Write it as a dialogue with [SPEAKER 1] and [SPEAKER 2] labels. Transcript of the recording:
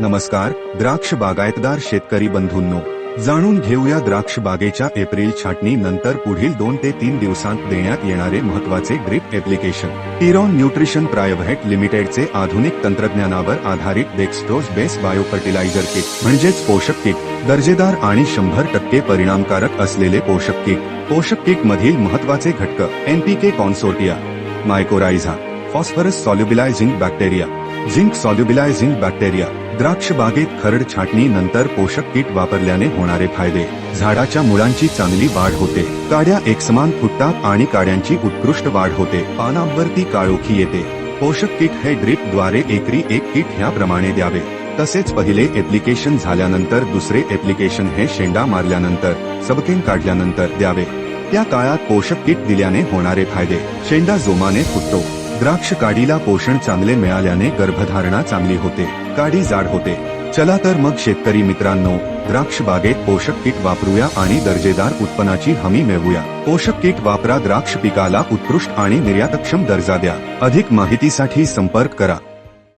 [SPEAKER 1] नमस्कार द्राक्ष बागायतदार शेतकरी बंधूंनो. जाणून घेऊया द्राक्ष बागेच्या एप्रिल छाटणी नंतर पुढील दोन ते तीन दिवसांत देण्यात येणारे महत्त्वाचे grip application Tiron nutrition private लिमिटेडचे आधुनिक तंत्रज्ञानावर आधारित dextrose base bio fertiliser kit म्हणजेच पोषक किट दर्जेदार आणि शंभर टक्के परिणामकारक असलेले पोषक किट. पोषक किट मधील महत्त्वाचे घटक NPK consortia mycorrhiza phosphorus solubilising bacteria zinc solubilising bacteria द्राक्ष बागेत खरड छाटणी नंतर पोषक किट वापरल्याने होणारे फायदे. झाडाच्या मुळांची चांगली वाढ होते. काड्या एकसमान फुटतात आणि काड्यांची उत्कृष्ट वाढ होते. पानांवरती काळोखी येते. पोषक किट हे ड्रिपद्वारे एकरी एक किट ह्याप्रमाणे द्यावे. तसेच पहिले एप्लिकेशन झाल्यानंतर दुसरे एप्लिकेशन हे शेंडा मारल्यानंतर सबकेन काढल्यानंतर द्यावे. त्या काळात पोषक किट दिल्याने होणारे फायदे. शेंडा जोमाने फुटतो. द्राक्ष काडीला पोषण चांगले मिळाल्याने गर्भधारणा चांगली होते काडी जाड होते. चला तर मग शेतकरी मित्रांनो द्राक्ष बागेत पोषक किट वापरूया आणि दर्जेदार उत्पन्नाची हमी मिळवूया. पोषक किट वापरा द्राक्ष पिकाला उत्कृष्ट आणि निर्यातक्षम दर्जा द्या. अधिक माहितीसाठी संपर्क करा.